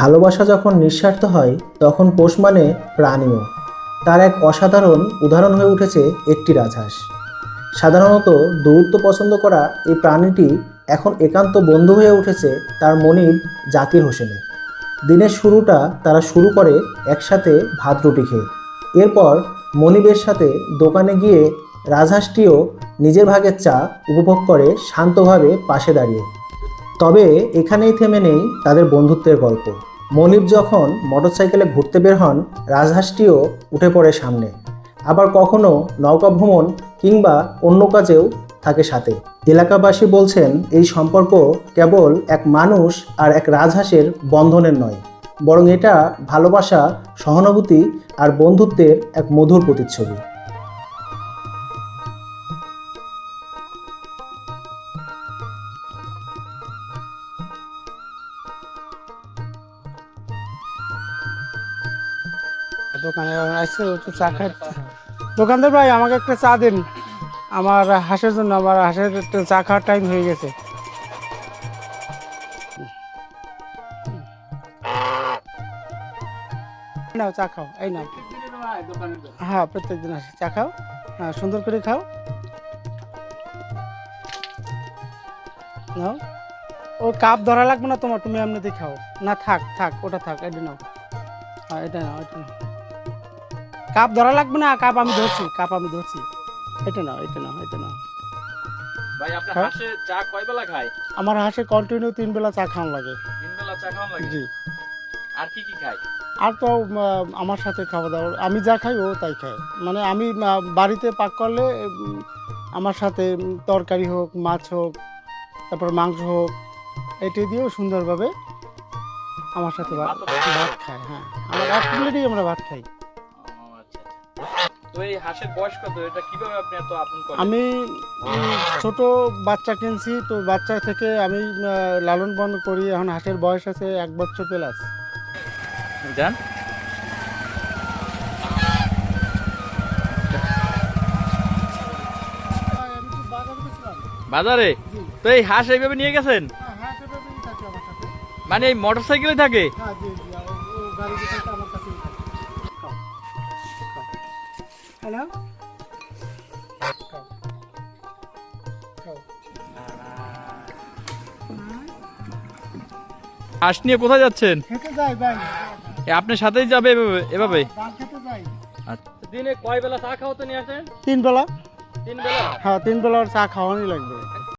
ভালোবাসা যখন নিঃস্বার্থ হয়, তখন পোষ মানে প্রাণীও। তার এক অসাধারণ উদাহরণ হয়ে উঠেছে একটি রাজহাঁস। সাধারণত দূরত্ব পছন্দ করা এই প্রাণীটি এখন একান্ত বন্ধু হয়ে উঠেছে তার মনিব জাকির হোসেনে। দিনের শুরুটা তারা শুরু করে একসাথে ভাত রুটি খেয়ে। এরপর মনিবের সাথে দোকানে গিয়ে রাজহাঁসটিও নিজের ভাগের চা উপভোগ করে শান্তভাবে পাশে দাঁড়িয়ে। তবে এখানেই থেমে নেই তাদের বন্ধুত্বের গল্প। মনিব যখন মোটরসাইকেলে ঘুরতে বের হন, রাজহাঁসটিও উঠে পড়ে সামনে। আবার কখনো নৌকা ভ্রমণ কিংবা অন্য কাজেও থাকে সাথে। এলাকাবাসী বলছেন, এই সম্পর্ক কেবল এক মানুষ আর এক রাজহাঁসের বন্ধনের নয়, বরং এটা ভালোবাসা, সহানুভূতি আর বন্ধুত্বের এক মধুর প্রতিচ্ছবি। দোকানে আসছে ও চা খাচ্ছে। দোকানদার ভাই, আমাকে একটা চা দিন। আমার হাঁসের জন্য, আমার হাঁসের চা খাওয়ার টাইম হয়ে গেছে। নাও, চা খাও, এই নাও। হ্যাঁ প্রত্যেকদিন আসে। চা খাও হ্যাঁ সুন্দর করে খাও। নাও। ও কাপ ধরা লাগবে না তোমার, তুমি এমনিতে খাও। না, থাক থাক, ওটা থাক, এটা নাও। হ্যাঁ এটা নাও এটা নাও। কাপ ধরা লাগবে না কাপ আমি ধরছি কাপ আমি ধরছি। এটা নাও এটা নাও এটা নাও। ভাই আপনার হ্যাঁ? হাঁসে চা কয় বেলা খায়? আমার হাঁসে কন্টিনিউ তিন বেলা চা খাওয়ানো লাগে। তিন বেলা চা খাওয়া লাগে? জি। আর কি কি খায়? আর তো আমার সাথে খাওয়া দাওয়া আমি যা খাই ও তাই খায়। মানে আমি বাড়িতে পাক করলে আমার সাথে তরকারি হোক মাছ হোক তারপর মাংস হোক এটি দিয়েও সুন্দরভাবে আমার সাথে ভাত খায় হ্যাঁ। আমার এক প্লেটেই আমরা ভাত খাই। তো এই হাঁসের বয়স কত এটা কীভাবে আপনি এত আপন করেন? আমি ছোট বাচ্চা কিনছি তো বাচ্চা থেকে আমি লালন পালন করি। এখন হাঁসের বয়স আছে এক বছর প্লাস জান? বাজারে? তো এই হাঁস এইভাবে নিয়ে গেছেন? মানে এই মোটর সাইকেলে থাকে হ্যালো হাঁস নিয়ে কোথায় যাচ্ছেন? খেতে যাই ভাই। আপনার সাথেই যাবে এভাবে এভাবে? ধান খেতে যাই। দিনে কয় বেলা চা খাওয়াতে নিয়ে আসেন? তিন বেলা। তিন বেলা? হ্যাঁ তিন বেলা চা খাওয়ানি লাগবে।